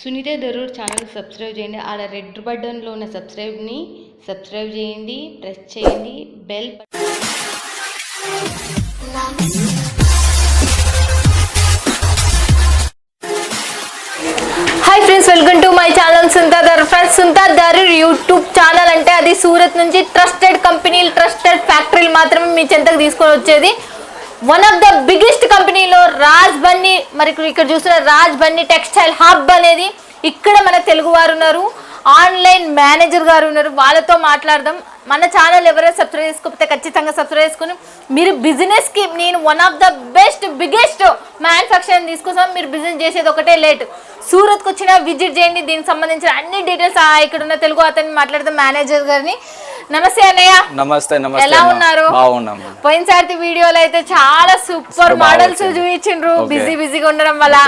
Sunitha Darur channel subscribe చేయండి. ఆడ red బటన్లో ఉన్న సబ్స్క్రైబ్ని సబ్స్క్రైబ్ చేయండి. ప్రెస్ చేయండి. Bell hi friends welcome to my channel సుంతాదర్ friends సుంతాదర్ యూట్యూబ్ ఛానల్ అంటే అది సూరత్ నుంచి ట్రస్టెడ్ కంపెనీలు ట్రస్టెడ్ ఫ్యాక్టరీలు మాత్రమే మీ చెంతకు తీసుకొని వచ్చేది. వన్ ఆఫ్ ద బిగ్గెస్ట్ కంపెనీలో రాజ్ బన్నీ మరి ఇక్కడ- ఇక్కడ చూస్తున్న రాజ్ బన్నీ టెక్స్టైల్ హబ్ అనేది ఇక్కడ మన తెలుగు వారు ఉన్నారు. ఆన్లైన్ మేనేజర్ గారు ఉన్నారు. వాళ్ళతో మాట్లాడదాం. మన ఛానల్ ఎవరైనా సబ్స్క్రైబ్ చేసుకోకపోతే ఖచ్చితంగా సబ్స్క్రైబ్ చేసుకుని మీరు బిజినెస్కి నేను one of the best biggest manufacturing తీసుకొస్తాం మీరు బిజినెస్ చేసేది ఒకటే లేట్ సూరత్కి వచ్చినా విజిట్ చేయండి. దీనికి సంబంధించిన అన్ని డీటెయిల్స్ ఇక్కడ ఉన్న తెలుగు అతన్ని మాట్లాడదాం మేనేజర్ గారిని. నమస్తే అన్నయ్య. నమస్తే నమస్తే ఎలా. ఉన్నారు? బాగున్నాము పోయినసారి వీడియోలో అయితే చాలా సూపర్ మోడల్స్ చూపించిండ్రు. బిజీ బిజీగా ఉండడం వల్ల.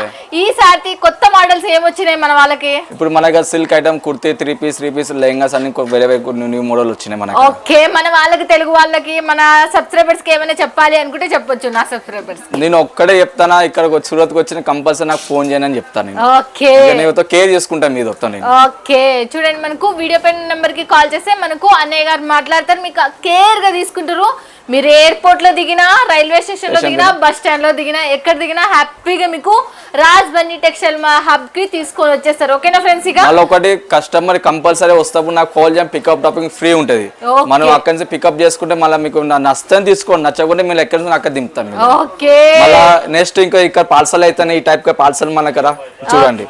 ఈసారి కొత్త మోడల్స్ ఏమొచ్చినాయి మన వాళ్ళకి? ఇప్పుడు మనకి silk item kurti three piece three piece lehengas అన్ని కొ- వేరే న్యూ మోడల్ వచ్చినాయి మనకి ఓకే. మన వాళ్ళకి తెలుగు వాళ్ళకి మన సబ్స్క్రైబర్స్కి ఏమైనా చెప్పాలి అనుకుంటే చెప్పొచ్చు నా సబ్స్క్రైబర్స్ నేను ఒక్కడే చెప్తానా? ఇక్కడ సూరత్కి వచ్చిన కంపల్సరీ నాకు ఫోన్ చేయని అని చెప్తాను నేను. ఓకే. నేను కేర్ చేసుకుంటాను మీద వస్తాను నేను. ఓకే. చూడండి మనకు వీడియో పెన్ నెంబర్కి కాల్ చేస్తే మనకు అన్నయ్య గారు మాట్లాడతారు మీకు కేర్గా తీసుకుంటారు. మీరు ఎయిర్పోర్ట్లో దిగినా రైల్వే స్టేషన్లో దిగినా బస్ స్టాండ్లో దిగినా ఎక్కడ దిగినా హ్యాపీగా మీకు రాజ్ బన్నీ టెక్స్టైల్ హబ్కి తీసుకొని వచ్చేస్తారు. ఓకేనా ఫ్రెండ్స్ ఇక? మళ్ళీ ఒకటి కస్టమర్ కంపల్సరీ వస్తాప్పుడు నాకు కాల్ చేయం పికప్ డ్రాపింగ్ ఫ్రీ ఉంటుంది. మనం అక్కడి నుంచి పికప్ చేసుకుంటే మళ్ళీ మీకు నష్టం తీసుకోండి. నచ్చకుంటే మీరు ఎక్కడి నుంచి అక్కడ దింపుతాం మేము ఓకే. మళ్ళా నెక్స్ట్ ఇంకా ఇక్కడ పార్సల్ అయితేనే ఈ టైప్ పార్సల్ మన ఇక్కడ చూడండి.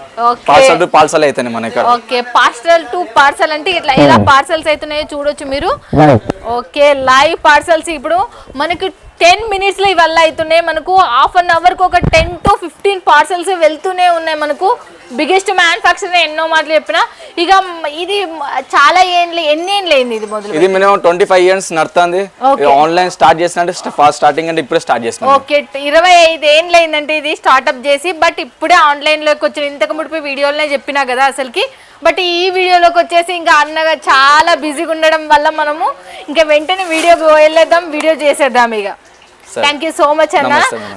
పార్సల్ టు పార్సల్ అయితేనే మన ఇక్కడ ఓకే. పార్సల్ టు పార్సల్ అంటే ఇట్లా ఎలా పార్సల్స్ అవుతున్నాయో చూడొచ్చు మీరు. ఓకే. లైవ్ పార్సల్స్ ఇప్పుడు మనకు టెన్ మినిట్స్లో ఇవల్ల అవుతున్నాయి మనకు హాఫ్ అన్ అవర్కు ఒక టెన్ టు ఫిఫ్టీన్ పార్సల్స్ వెళ్తూనే ఉన్నాయి మనకు. బిగ్గెస్ట్ మ్యానుఫాక్చర్ ఎన్నో మాటలు చెప్పిన. ఇక ఇది చాలా ఏండ్లు ఎన్ని ఏండ్లు అయింది ఇది మొదలు ఇది మినిమం ట్వంటీ ఫైవ్ ఇయర్స్ నడుతుంది. ఆన్లైన్ స్టార్ట్ చేసిన ఫాస్ట్ స్టార్టింగ్ అంటే ఇప్పుడే స్టార్ట్ చేసిన. ఓకే ఇరవై ఐదు ఏండ్లు అయిందంటే ఇది స్టార్ట్అప్ చేసి బట్ ఇప్పుడే ఆన్లైన్లోకి వచ్చిన ఇంతకు ముడిపి వీడియోలోనే చెప్పినా కదా అసలుకి. బట్ ఈ వీడియోలోకి వచ్చేసి ఇంకా అన్నగా చాలా బిజీగా ఉండడం వల్ల మనము ఇంకా వెంటనే వీడియోకి వెళ్ళేద్దాం వీడియో చేసేద్దాం ఇక. థ్యాంక్ యూ సో మచ్ అన్న.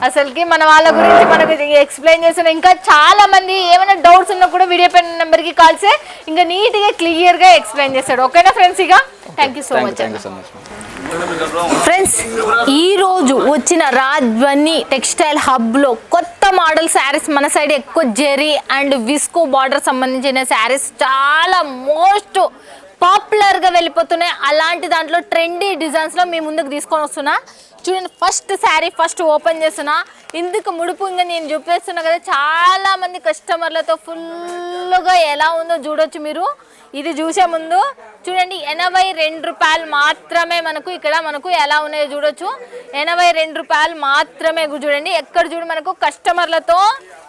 అసలుకి మన వాళ్ళ గురించి మనకు ఎక్స్ప్లెయిన్ చేస్తున్నా ఇంకా చాలా మంది ఏమైనా డౌట్స్ ఉన్నా కూడా వీడియో పెన్ నెంబర్కి కాల్ చేస్తే ఇంకా నీట్గా క్లియర్గా ఎక్స్ప్లెయిన్ చేస్తాడు ఓకేనా ఫ్రెండ్స్ ఇక? Thank you so much friends ఈరోజు వచ్చిన రాజ్వని టెక్స్టైల్ హబ్లో కొత్త మోడల్ శారీస్ మన సైడ్ ఎక్కువ జెరీ అండ్ విస్కో బార్డర్ సంబంధించిన శారీస్ చాలా మోస్ట్ పాపులర్గా వెళ్ళిపోతున్నాయి. అలాంటి దాంట్లో ట్రెండీ డిజైన్స్లో మీ ముందుకు తీసుకొని వస్తున్నా. చూడండి ఫస్ట్ శారీ ఫస్ట్ ఓపెన్ చేస్తున్నా. ఇందుకు ముడుపు ఇంకా నేను చూపిస్తున్నా కదా చాలా మంది కస్టమర్లతో ఫుల్గా ఎలా ఉందో చూడొచ్చు మీరు. ఇది చూసే ముందు చూడండి ఎనభై రెండు రూపాయలు మాత్రమే మనకు ఇక్కడ మనకు ఎలా ఉన్నాయో చూడొచ్చు. ఎనభై రెండు రూపాయలు మాత్రమే చూడండి ఎక్కడ చూడు మనకు కస్టమర్లతో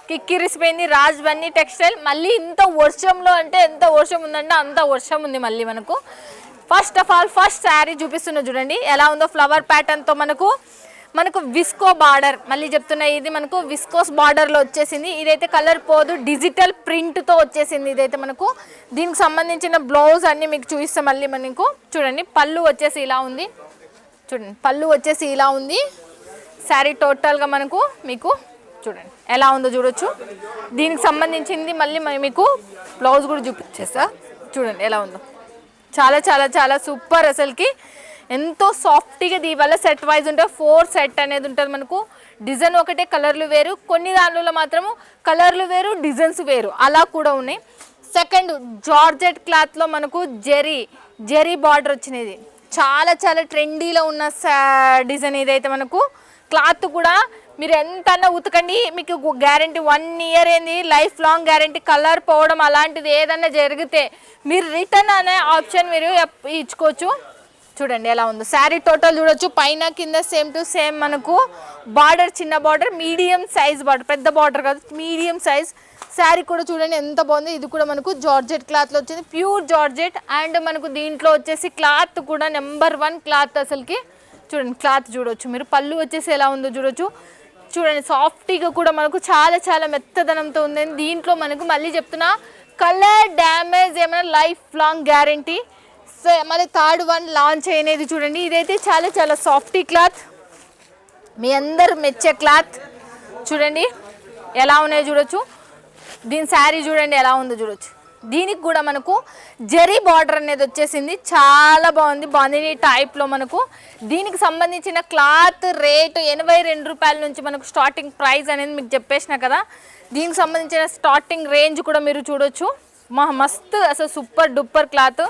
కిక్కిరిసిపోయింది రాజ్ బన్నీ టెక్స్టైల్. మళ్ళీ ఇంత వర్షంలో అంటే ఎంత వర్షం ఉందంటే అంత వర్షం ఉంది మళ్ళీ మనకు. First of all first sari చూపిస్తున్నా చూడండి. ఎలా ఉందో ఫ్లవర్ ప్యాటర్న్తో మనకు మనకు విస్కో బార్డర్ మళ్ళీ చెప్తున్నా ఇది మనకు విస్కోస్ బార్డర్లో వచ్చేసింది. ఇదైతే కలర్ పోదు డిజిటల్ ప్రింట్తో వచ్చేసింది ఇదైతే మనకు. దీనికి సంబంధించిన బ్లౌజ్ అన్నీ మీకు చూపిస్తాం మళ్ళీ మనకు. చూడండి పళ్ళు వచ్చేసి ఇలా ఉంది. చూడండి పళ్ళు వచ్చేసి ఇలా ఉంది. శారీ టోటల్గా మనకు మీకు చూడండి ఎలా ఉందో చూడొచ్చు. దీనికి సంబంధించింది మళ్ళీ మీకు బ్లౌజ్ కూడా చూపించేస్తా. చూడండి ఎలా ఉందో. చాలా చాలా చాలా సూపర్ అసలుకి. ఎంతో సాఫ్ట్గా దీని వల్ల సెట్ వైజ్ ఉంటుంది ఫోర్ సెట్ అనేది ఉంటుంది మనకు. డిజైన్ ఒకటే కలర్లు వేరు. కొన్ని దానిలో మాత్రము కలర్లు వేరు డిజైన్స్ వేరు. అలా కూడా ఉన్నాయి. సెకండ్ జార్జెట్ క్లాత్లో మనకు జెరీ జెరీ బార్డర్ వచ్చినది. చాలా చాలా ట్రెండీలో ఉన్న డిజైన్ ఏదైతే మనకు క్లాత్ కూడా మీరు ఎంతన్నా ఉతకండి మీకు గ్యారంటీ వన్ ఇయర్ ఏంది లైఫ్ లాంగ్ గ్యారంటీ కలర్ పోవడం అలాంటిది ఏదన్నా జరిగితే మీరు రిటర్న్ అనే ఆప్షన్ మీరు ఇచ్చుకోవచ్చు. చూడండి ఎలా ఉందో. శారీ టోటల్ చూడొచ్చు పైన కింద సేమ్ టు సేమ్ మనకు బార్డర్ చిన్న బార్డర్ మీడియం సైజ్ బార్డర్ పెద్ద బార్డర్ కాదు మీడియం సైజ్ శారీ కూడా చూడండి ఎంత బాగుంది. ఇది కూడా మనకు జార్జెట్ క్లాత్లో వచ్చింది. ప్యూర్ జార్జెట్ అండ్ మనకు దీంట్లో వచ్చేసి క్లాత్ కూడా నెంబర్ వన్ క్లాత్ అసలుకి. చూడండి క్లాత్ చూడొచ్చు మీరు. పళ్ళు వచ్చేసి ఎలా ఉందో చూడొచ్చు. చూడండి సాఫ్టీగా కూడా మనకు చాలా చాలా మెత్తదనంతో ఉంది దీంట్లో మనకు మళ్ళీ చెప్తున్నా కలర్ డ్యామేజ్ ఏమైనా లైఫ్ లాంగ్ గ్యారంటీ సో మళ్ళీ థర్డ్ వన్ లాంచ్ అయినది చూడండి. ఇదైతే చాలా చాలా సాఫ్టీ క్లాత్ మీ అందరు మెచ్చే క్లాత్ చూడండి ఎలా ఉన్నాయో చూడొచ్చు. దీని శారీ చూడండి ఎలా ఉందో చూడొచ్చు. దీనికి కూడా మనకు జరీ బార్డర్ అనేది వచ్చేసింది. చాలా బాగుంది. బాందిని టైప్లో మనకు దీనికి సంబంధించిన క్లాత్ రేటు ఎనభై రెండు రూపాయల నుంచి మనకు స్టార్టింగ్ ప్రైస్ అనేది మీకు చెప్పేసిన కదా. దీనికి సంబంధించిన స్టార్టింగ్ రేంజ్ కూడా మీరు చూడొచ్చు. మా మస్తు అసలు సూపర్ డూపర్ క్లాత్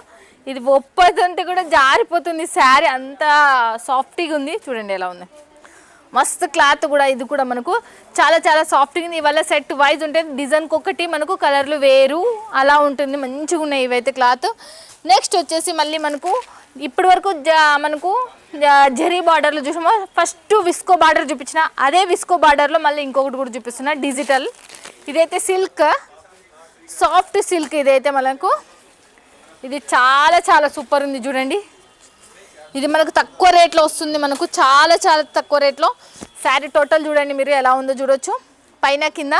ఇది ఒప్పతుంటే కూడా జారిపోతుంది. శారీ అంత సాఫ్టీగా ఉంది. చూడండి ఎలా ఉంది. మస్తు క్లాత్ కూడా ఇది కూడా మనకు చాలా చాలా సాఫ్ట్గా ఇవాళ సెట్ వైజ్ ఉంటుంది డిజైన్కి ఒకటి మనకు కలర్లు వేరు అలా ఉంటుంది. మంచిగా ఉన్నాయి ఇవైతే క్లాత్. నెక్స్ట్ వచ్చేసి మళ్ళీ మనకు ఇప్పటి వరకు మనకు జరీ బార్డర్లు చూసామో? ఫస్ట్ విస్కో బార్డర్ చూపించిన. అదే విస్కో బార్డర్లో మళ్ళీ ఇంకొకటి కూడా చూపిస్తున్నా. డిజిటల్ ఇదైతే సిల్క్ సాఫ్ట్ సిల్క్ ఇదైతే మనకు. ఇది చాలా చాలా సూపర్ ఉంది చూడండి. ఇది మనకు తక్కువ రేట్లో వస్తుంది మనకు చాలా చాలా తక్కువ రేట్లో. శారీ టోటల్ చూడండి మీరు ఎలా ఉందో చూడొచ్చు. పైన కింద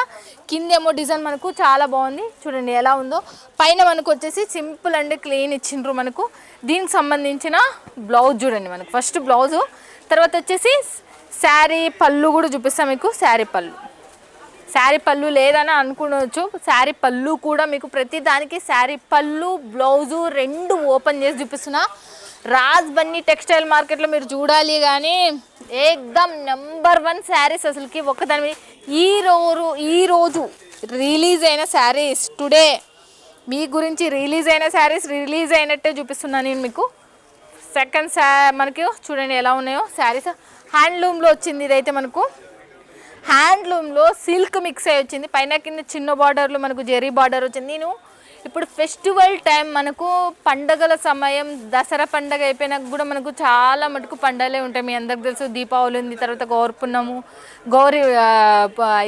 కింద ఏమో డిజైన్ మనకు చాలా బాగుంది. చూడండి ఎలా ఉందో. పైన మనకు వచ్చేసి సింపుల్ అండ్ క్లీన్ ఇచ్చిండ్రు మనకు. దీనికి సంబంధించిన బ్లౌజ్ చూడండి మనకు. ఫస్ట్ బ్లౌజు తర్వాత వచ్చేసి శారీ పళ్ళు కూడా చూపిస్తాం మీకు. శారీ పళ్ళు. శారీ పళ్ళు లేదని అనుకోవచ్చు శారీ పళ్ళు కూడా మీకు ప్రతి దానికి శారీ పళ్ళు బ్లౌజు రెండు ఓపెన్ చేసి చూపిస్తున్నా. రాజ్ బన్నీ టెక్స్టైల్ మార్కెట్లో మీరు చూడాలి కానీ ఏకదమ్ నెంబర్ వన్ శారీస్ అసలుకి ఒకదాని ఈ రోజు ఈ రోజు రిలీజ్ అయిన శారీస్ టుడే మీ గురించి రిలీజ్ అయిన శారీస్ రిలీజ్ అయినట్టే చూపిస్తున్నాను నేను మీకు. సెకండ్ శా మనకి చూడండి ఎలా ఉన్నాయో శారీస్. హ్యాండ్లూమ్లో వచ్చింది ఇదైతే మనకు. హ్యాండ్లూమ్లో సిల్క్ మిక్స్ అయి వచ్చింది. పైన కింద చిన్న బార్డర్లో మనకు జెరీ బార్డర్ వచ్చింది. నేను ఇప్పుడు ఫెస్టివల్ టైం మనకు పండగల సమయం దసరా పండగ అయిపోయినాక కూడా మనకు చాలా మటుకు పండగలే ఉంటాయి. మీ అందరికి తెలుసు దీపావళి ఉంది తర్వాత గౌరపున్నము గౌరి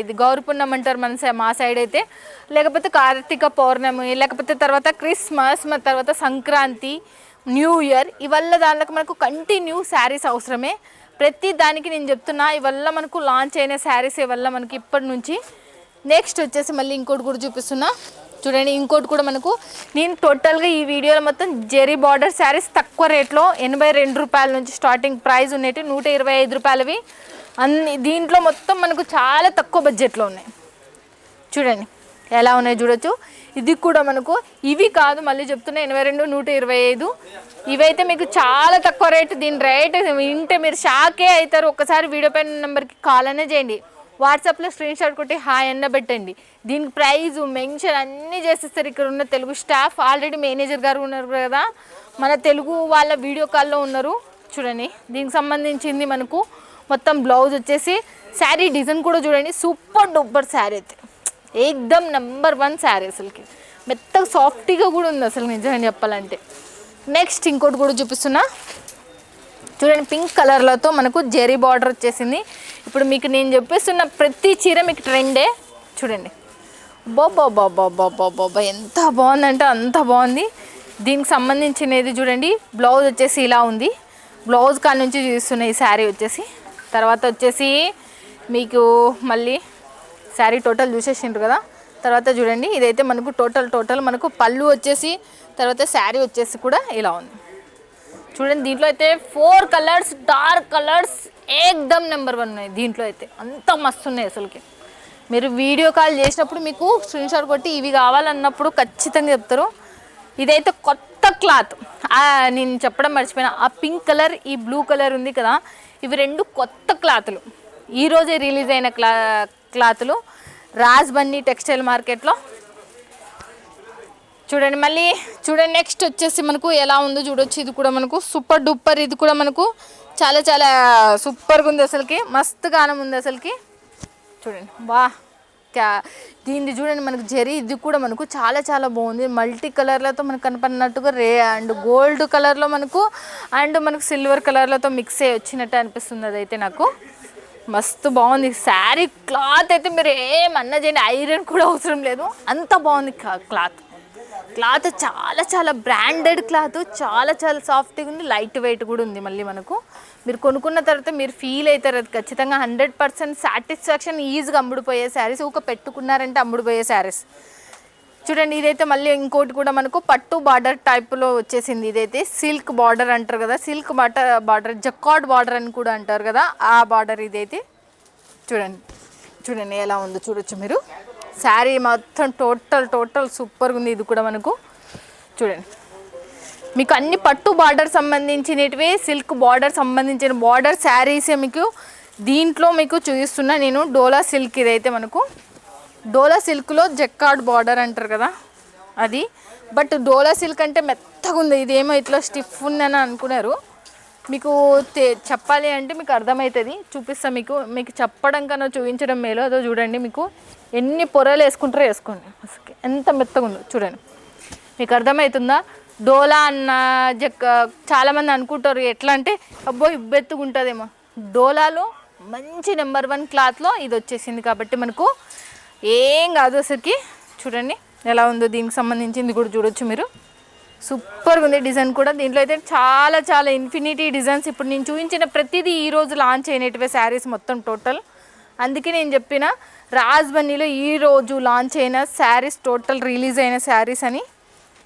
ఇది గౌరపున్నం అంటారు మన సై- మా సైడ్ అయితే. లేకపోతే కార్తీక పౌర్ణమి లేకపోతే తర్వాత క్రిస్మస్ మన తర్వాత సంక్రాంతి న్యూ ఇయర్ ఇవల్ల దానిలో మనకు కంటిన్యూ శారీస్ అవసరమే. ప్రతి దానికి నేను చెప్తున్నా ఇవల్ల మనకు లాంచ్ అయిన శారీస్ ఇవల్ల మనకి ఇప్పటి నుంచి. నెక్స్ట్ వచ్చేసి మళ్ళీ ఇంకోటి కూడా చూపిస్తున్నా. చూడండి ఇంకోటి కూడా మనకు నేను టోటల్గా ఈ వీడియోలో మొత్తం జెరీ బార్డర్ శారీస్ తక్కువ రేట్లో ఎనభై రెండు రూపాయల నుంచి స్టార్టింగ్ ప్రైస్ ఉన్నట్టు నూట ఇరవై ఐదు రూపాయలవి. అన్ని దీంట్లో మొత్తం మనకు చాలా తక్కువ బడ్జెట్లో ఉన్నాయి. చూడండి ఎలా ఉన్నాయి చూడొచ్చు. ఇది కూడా మనకు ఇవి కాదు మళ్ళీ చెప్తున్నా ఎనభై రెండు నూట ఇరవై ఐదు. ఇవైతే మీకు చాలా తక్కువ రేటు దీని రేట్ వింటే మీరు షాకే అవుతారు. ఒక్కసారి వీడియో పైన నెంబర్కి కాల్ అనే చేయండి. వాట్సాప్లో స్క్రీన్ షాట్ కొట్టి హాయ్ అన్న పెట్టండి. దీనికి ప్రైజ్ మెన్షన్ అన్నీ చేసేస్తారు ఇక్కడ ఉన్న తెలుగు స్టాఫ్. ఆల్రెడీ మేనేజర్ గారు ఉన్నారు కదా. మన తెలుగు వాళ్ళ వీడియో కాల్లో ఉన్నారు. చూడండి దీనికి సంబంధించింది మనకు మొత్తం బ్లౌజ్ వచ్చేసి శారీ డిజైన్ కూడా చూడండి. సూపర్ డూపర్ శారీ అయితే. ఏకదమ్ నెంబర్ వన్ శారీ అసలుకి. మెత్తగా సాఫ్ట్గా కూడా ఉంది అసలు నిజంగా చెప్పాలంటే. నెక్స్ట్ ఇంకోటి కూడా చూపిస్తున్నా. చూడండి పింక్ కలర్లతో మనకు జెరీ బార్డర్ వచ్చేసింది. ఇప్పుడు మీకు నేను చెప్పేస్తున్న ప్రతి చీర మీకు ట్రెండే. చూడండి. బాబా బాబా బాబా బాబా ఎంత బాగుందంటే అంత బాగుంది. దీనికి సంబంధించినది చూడండి. బ్లౌజ్ వచ్చేసి ఇలా ఉంది. బ్లౌజ్ కాడ నుంచి చూస్తున్నాయి ఈ శారీ వచ్చేసి. తర్వాత వచ్చేసి మీకు మళ్ళీ శారీ టోటల్ చూసేసిండ్రు కదా. తర్వాత చూడండి. ఇదైతే మనకు టోటల్ టోటల్ మనకు పళ్ళు వచ్చేసి తర్వాత శారీ వచ్చేసి కూడా ఇలా ఉంది. చూడండి దీంట్లో అయితే ఫోర్ కలర్స్ డార్క్ కలర్స్ ఏకదమ్ నెంబర్ వన్ ఉన్నాయి దీంట్లో అయితే. అంత మస్తు ఉన్నాయి అసలుకి. మీరు వీడియో కాల్ చేసినప్పుడు మీకు స్క్రీన్ షాట్ కొట్టి ఇవి కావాలన్నప్పుడు ఖచ్చితంగా చెప్తారు. ఇదైతే కొత్త క్లాత్. నేను చెప్పడం మర్చిపోయినా. ఆ పింక్ కలర్ ఈ బ్లూ కలర్ ఉంది కదా ఇవి రెండు కొత్త క్లాతులు. ఈరోజే రిలీజ్ అయిన క్లా క్లాతులు. రాజ్ బన్నీ టెక్స్టైల్ మార్కెట్లో. చూడండి మళ్ళీ చూడండి నెక్స్ట్ వచ్చేసి మనకు ఎలా ఉందో చూడొచ్చు. ఇది కూడా మనకు సూపర్ డూపర్ ఇది కూడా మనకు చాలా చాలా సూపర్గా ఉంది అసలుకి. మస్తు గానం ఉంది అసలుకి. చూడండి. వా క్యా దీన్ని చూడండి మనకు జరీ ఇది కూడా మనకు చాలా చాలా బాగుంది. మల్టీ కలర్లతో మనకు కనపడినట్టుగా రే అండ్ గోల్డ్ కలర్లో మనకు అండ్ మనకు సిల్వర్ కలర్లతో మిక్స్ అయ్యి వచ్చినట్టు అనిపిస్తుంది అదైతే నాకు. మస్తు బాగుంది. శారీ క్లాత్ అయితే మీరు ఏమన్నా చేయండి ఐరన్ కూడా అవసరం లేదు. అంత బాగుంది క్లాత్. క్లాత్ చాలా చాలా బ్రాండెడ్ క్లాత్ చాలా చాలా సాఫ్ట్గా ఉంది. లైట్ వెయిట్ కూడా ఉంది మళ్ళీ మనకు. మీరు కొనుక్కున్న తర్వాత మీరు ఫీల్ అవుతారు అది ఖచ్చితంగా హండ్రెడ్ పర్సెంట్ సాటిస్ఫాక్షన్ ఈజీగా అమ్ముడుపోయే శారీస్ ఒక పెట్టుకున్నారంటే అమ్ముడుపోయే శారీస్ చూడండి ఇదైతే మళ్ళీ ఇంకోటి కూడా మనకు పట్టు బార్డర్ టైప్లో వచ్చేసింది. ఇదైతే సిల్క్ బార్డర్ అంటారు కదా. సిల్క్ బాటర్ బార్డర్ జక్కాడ్ బార్డర్ అని కూడా అంటారు కదా. ఆ బార్డర్ ఇదైతే చూడండి. చూడండి ఎలా ఉందో చూడొచ్చు మీరు. శారీ మొత్తం టోటల్ టోటల్ సూపర్గా ఉంది. ఇది కూడా మనకు చూడండి. మీకు అన్ని పట్టు బార్డర్ సంబంధించినటివి సిల్క్ బార్డర్ సంబంధించిన బార్డర్ శారీసే మీకు దీంట్లో మీకు చూపిస్తున్నా నేను. డోలా సిల్క్ ఇదైతే మనకు. డోలా సిల్క్లో జెక్కాడ్ బార్డర్ అంటారు కదా అది. బట్ డోలా సిల్క్ అంటే మెత్తగా ఉంది ఇదేమో ఇట్లా స్టిఫ్ ఉందని అనుకున్నారు. మీకు తె- చెప్పాలి అంటే మీకు అర్థమవుతుంది చూపిస్తాను మీకు. మీకు చెప్పడం కన్నా చూపించడం మేలు. అదో చూడండి మీకు. ఎన్ని పొరలు వేసుకుంటారో వేసుకోండి. అసలు ఎంత మెత్తగా ఉందో చూడండి. మీకు అర్థమవుతుందా డోలా అన్న జక్క చాలామంది అనుకుంటారు. ఎట్లా అంటే అబ్బో ఇబ్బెత్తుకుంటుందేమో డోలాలో మంచి నెంబర్ వన్ క్లాత్లో ఇది వచ్చేసింది కాబట్టి మనకు ఏం కాదు అసలుకి. చూడండి ఎలా ఉందో దీనికి సంబంధించింది కూడా చూడొచ్చు మీరు. సూపర్గా ఉంది డిజైన్ కూడా. దీంట్లో అయితే చాలా చాలా ఇన్ఫినిటీ డిజైన్స్ ఇప్పుడు నేను చూపించిన ప్రతిదీ ఈ రోజు లాంచ్ అయినటివే శారీస్ మొత్తం టోటల్ అందుకే నేను చెప్పిన రాజ్బన్నీలో ఈ రోజు లాంచ్ అయిన శారీస్ టోటల్ రిలీజ్ అయిన శారీస్ అని.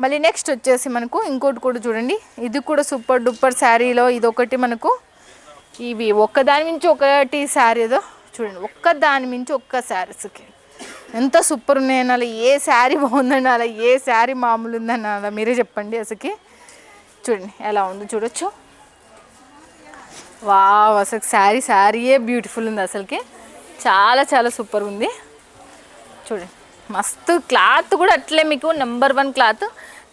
మళ్ళీ నెక్స్ట్ వచ్చేసి మనకు ఇంకోటి కూడా చూడండి. ఇది కూడా సూపర్ డూపర్ శారీలో ఇది ఒకటి మనకు. ఇవి ఒక్కదాని మించి ఒకటి శారీ ఏదో. చూడండి ఒక్కదాని మించి ఒక్క శారీస్కి. ఎంత సూపర్ ఉన్నాయని అలా ఏ శారీ బాగుందండి అలా ఏ శారీ మామూలు ఉందని అలా మీరే చెప్పండి అసలుకి. చూడండి ఎలా ఉందో చూడొచ్చు. వావ్ అసలు శారీ శారీయే బ్యూటిఫుల్ ఉంది అసలుకి. చాలా చాలా సూపర్ ఉంది. చూడండి మస్తు క్లాత్ కూడా అట్లే మీకు నెంబర్ వన్ క్లాత్.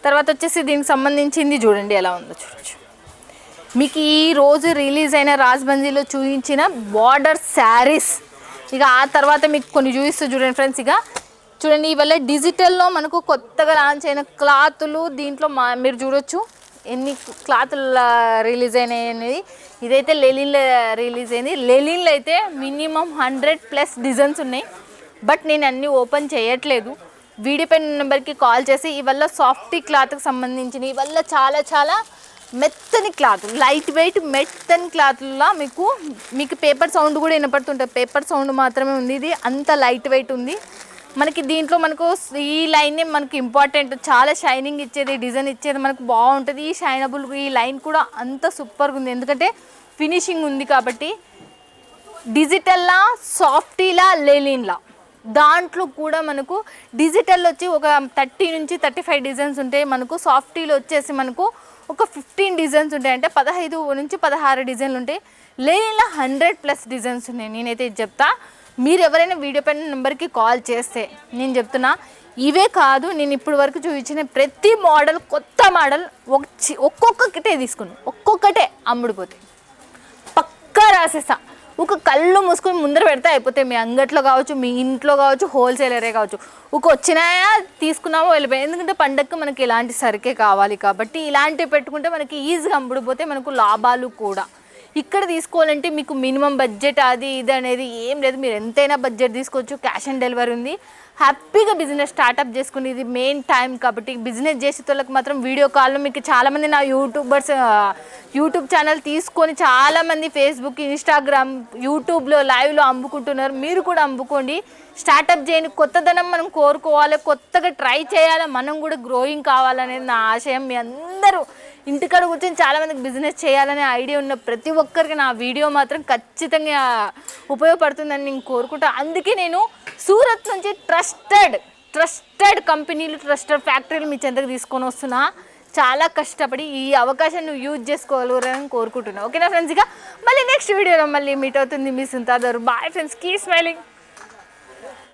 తర్వాత వచ్చేసి దీనికి సంబంధించింది చూడండి ఎలా ఉందో చూడొచ్చు. మీకు ఈ రోజు రిలీజ్ అయిన రాజ్బంజీలో చూపించిన బార్డర్ శారీస్ ఇక ఆ తర్వాత మీకు కొన్ని చూపిస్తూ చూడండి ఫ్రెండ్స్ ఇక చూడండి ఇవల్ల డిజిటల్లో మనకు కొత్తగా లాంచ్ అయిన క్లాతులు దీంట్లో మా మీరు చూడొచ్చు. ఎన్ని క్లాతులు రిలీజ్ అయినాయి అనేది. ఇదైతే లెలిన్లో రిలీజ్ అయింది. లెలిన్లో అయితే మినిమం హండ్రెడ్ ప్లస్ డిజైన్స్ ఉన్నాయి. బట్ నేను అన్నీ ఓపెన్ చేయట్లేదు. వీడియో పెన్ నెంబర్కి కాల్ చేసి ఇవల్ల సాఫ్టీ క్లాత్కి సంబంధించిన ఇవల్ల చాలా చాలా మెత్తని క్లాత్ లైట్ వెయిట్ మెత్తని క్లాత్లా మీకు మీకు పేపర్ సౌండ్ కూడా వినపడుతుంటుంది. పేపర్ సౌండ్ మాత్రమే ఉంది ఇది. అంత లైట్ వెయిట్ ఉంది. మనకి దీంట్లో మనకు ఈ లైనే మనకు ఇంపార్టెంట్. చాలా షైనింగ్ ఇచ్చేది డిజైన్ ఇచ్చేది మనకు బాగుంటుంది. ఈ షైనబుల్ ఈ లైన్ కూడా అంత సూపర్గా ఉంది. ఎందుకంటే ఫినిషింగ్ ఉంది కాబట్టి డిజిటల్లా సాఫ్టీలా లెలిన్లా దాంట్లో కూడా మనకు డిజిటల్ వచ్చి ఒక థర్టీ నుంచి థర్టీ ఫైవ్ డిజైన్స్ ఉంటాయి మనకు సాఫ్టీలో వచ్చేసి మనకు ఒక ఫిఫ్టీన్ డిజైన్స్ ఉంటాయి. అంటే పదహైదు నుంచి పదహారు డిజైన్లు ఉంటాయి. లేనిలా హండ్రెడ్ ప్లస్ డిజైన్స్ ఉన్నాయి. నేనైతే ఇది చెప్తా. మీరు ఎవరైనా వీడియో పైన నెంబర్కి కాల్ చేస్తే నేను చెప్తున్నా. ఇవే కాదు నేను ఇప్పుడు వరకు చూపించిన ప్రతి మోడల్ కొత్త మోడల్ ఒక్కొక్కటే తీసుకున్నాను ఒక్కొక్కటే అమ్ముడిపోతాయి పక్కా రాసేస్తా. ఒక కళ్ళు మూసుకొని ముందర పెడితే అయిపోతాయి మీ అంగట్లో కావచ్చు మీ ఇంట్లో కావచ్చు హోల్సేలరే కావచ్చు. ఒక వచ్చినాయా తీసుకున్నామో వెళ్ళిపోయి. ఎందుకంటే పండగకి మనకి ఇలాంటి సరికే కావాలి కాబట్టి ఇలాంటివి పెట్టుకుంటే మనకి ఈజీగా అమ్ముడిపోతే మనకు లాభాలు కూడా. ఇక్కడ తీసుకోవాలంటే మీకు మినిమం బడ్జెట్ అది ఇది అనేది ఏం లేదు. మీరు ఎంతైనా బడ్జెట్ తీసుకోవచ్చు. క్యాష్ ఆన్ డెలివరీ ఉంది. హ్యాపీగా బిజినెస్ స్టార్ట్అప్ చేసుకుని ఇది మెయిన్ టైం కాబట్టి బిజినెస్ చేసే మాత్రం వీడియో కాల్లో మీకు చాలామంది నా యూట్యూబర్స్ యూట్యూబ్ ఛానల్ తీసుకొని చాలామంది ఫేస్బుక్ ఇన్స్టాగ్రామ్ యూట్యూబ్లో లైవ్లో అమ్ముకుంటున్నారు. మీరు కూడా అమ్ముకోండి. స్టార్ట్అప్ చేయని కొత్తదనం మనం కోరుకోవాలి. కొత్తగా ట్రై చేయాలి. మనం కూడా గ్రోయింగ్ కావాలనేది నా ఆశయం. మీ అందరూ ఇంటికాడ కూర్చొని చాలామందికి బిజినెస్ చేయాలనే ఐడియా ఉన్న ప్రతి ఒక్కరికి నా వీడియో మాత్రం ఖచ్చితంగా ఉపయోగపడుతుందని నేను కోరుకుంటా. అందుకే నేను సూరత్ నుంచి ట్రస్టెడ్ ట్రస్టెడ్ కంపెనీలు ట్రస్టెడ్ ఫ్యాక్టరీలు మీ చెంతకు తీసుకొని వస్తున్నా. చాలా కష్టపడి ఈ అవకాశాన్ని నువ్వు యూజ్ చేసుకోగలరని కోరుకుంటున్నాను ఓకేనా ఫ్రెండ్స్? ఇక మళ్ళీ నెక్స్ట్ వీడియోలో మళ్ళీ మీట్ అవుతుంది మీ సుంతాదరు. Bye friends keep smiling